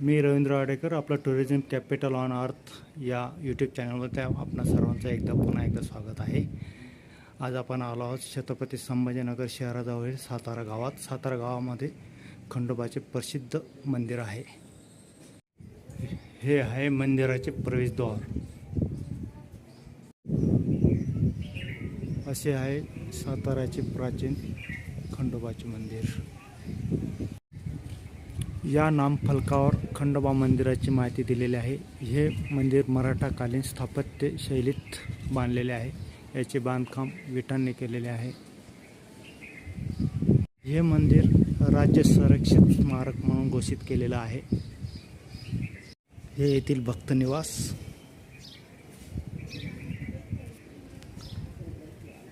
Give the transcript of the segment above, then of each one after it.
मी रवींद्र आडेकर आपलं tourism capital on earth या YouTube चॅनलमध्ये आपणा सर्वांचं एकदा पुन्हा एकदा स्वागत आहे. आज आपण आलो आहोत छत्रपती संभाजीनगर शहराजवळील सातारा गावात. सातारा गावामध्ये खंडोबाचे प्रसिद्ध मंदिर आहे. हे आहे मंदिराचे प्रवेशद्वार. असे आहे साताऱ्याचे प्राचीन खंडोबाचे मंदिर. या नामफलकावर खंडोबा मंदिराची माहिती दिलेली आहे. हे मंदिर मराठाकालीन स्थापत्य शैलीत बांधलेले आहे. याचे बांधकाम विटांनी केलेले आहे. हे मंदिर राज्य संरक्षित स्मारक म्हणून घोषित केलेलं आहे. हे येथील भक्त निवास.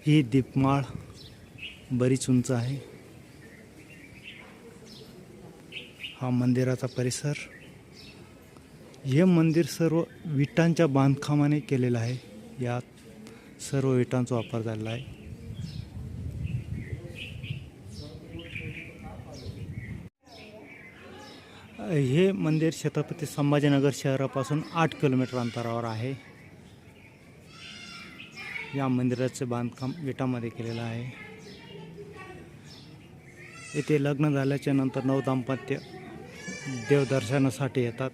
ही दीपमाळ बरीच उंच आहे. हा मंदिराचा परिसर. हे मंदिर सर्व विटांच्या बांधकामाने केलेलं आहे. यात सर्व विटांचा वापर झालेला आहे. हे मंदिर छत्रपती संभाजीनगर शहरापासून आठ किलोमीटर अंतरावर आहे. या मंदिराचे बांधकाम विटामध्ये केलेलं आहे. येथे लग्न झाल्याच्यानंतर नवदाम्पत्य देवदर्शनासाठी येतात.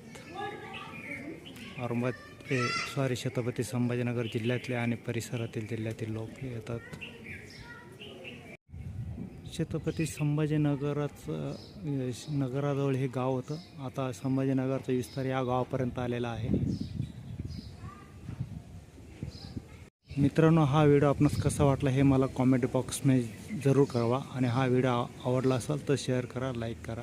औरंगाबाद हे सॉरी छत्रपती संभाजीनगर जिल्ह्यातले आणि परिसरातील जिल्ह्यातील लोक येतात. छत्रपती संभाजीनगराचं नगराजवळ हे गाव होतं. आता संभाजीनगरचा विस्तार या गावापर्यंत आलेला आहे. मित्रांनो हा व्हिडिओ आपणास कसा वाटला हे मला कॉमेंट बॉक्समध्ये जरूर कळवा आणि हा व्हिडिओ आवडला असेल तर शेअर करा लाईक करा.